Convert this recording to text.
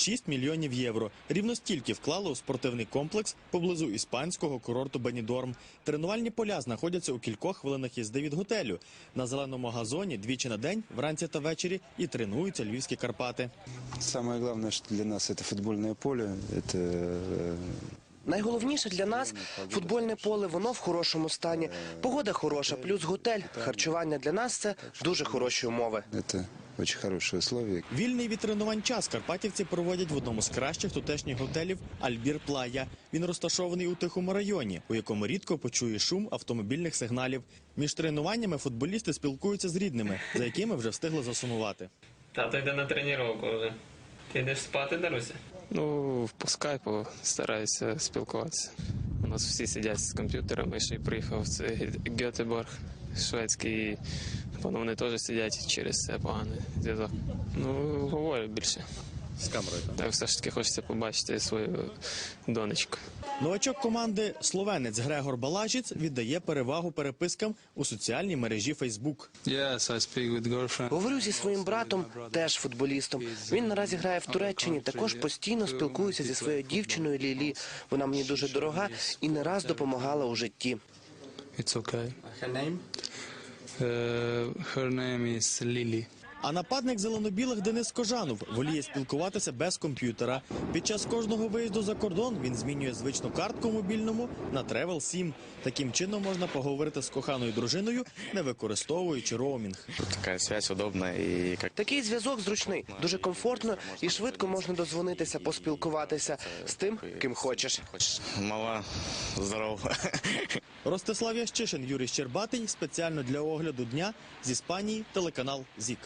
6 мільйонів євро. Рівно стільки вклали у спортивний комплекс поблизу іспанського курорту Бенідорм. Тренувальні поля знаходяться у кількох хвилинах їзди від готелю. На зеленому газоні двічі на день, вранці та ввечері, і тренуються львівські Карпати. Самое главное, что для нас это футбольное поле, это э, Найголовніше для нас футбольне поле, воно в хорошому стані. Погода хороша, плюс готель. Харчування для нас це дуже хороші умови. это очень хорошие условия. Вільний від тренувань час карпатівці проводять в одному з кращих тутешніх готелів Альбір Плая. Він розташований у тихому районі, у якому рідко почує шум автомобільних сигналів. Між тренуваннями футболісти спілкуються з рідними, за якими вже встигли засумувати. Тато йде на тренування вже. Ти йдеш спати, Даруся? Ну, по скайпу стараюся спілкуватися. У нас всі сидять з комп'ютерами, ще й приїхав це Гетеборг, шведський. вони теж сидять через це поганий зв'язок. Ну, говорю більше. З камерою Так все ж таки хочеться побачити свою донечку. Новачок команди словенець Грегор Балажіц віддає перевагу перепискам у соціальній мережі Фейсбук. Yes, I speak with girlfriend. Говорю зі своїм братом, теж футболістом. Він наразі грає в Туреччині. Також постійно спілкуюся зі своєю дівчиною Лілі. Вона мені дуже дорога і не раз допомагала у житті. It's okay. Her name? Uh, her name is Lily. А нападник зеленобілих Денис Кожанов воліє спілкуватися без комп'ютера. Під час кожного виїзду за кордон він змінює звичну картку мобільному на Travel 7. Таким чином можна поговорити з коханою дружиною, не використовуючи роумінг. Такая связь удобная и как Такий зв'язок зручний, дуже комфортно і швидко можна дозвонитися, поспілкуватися з тим, ким хочеш. Мала, здорово. Ростислав Ящишин, Юрій Щербатий спеціально для огляду дня з Іспанії телеканал ЗІК.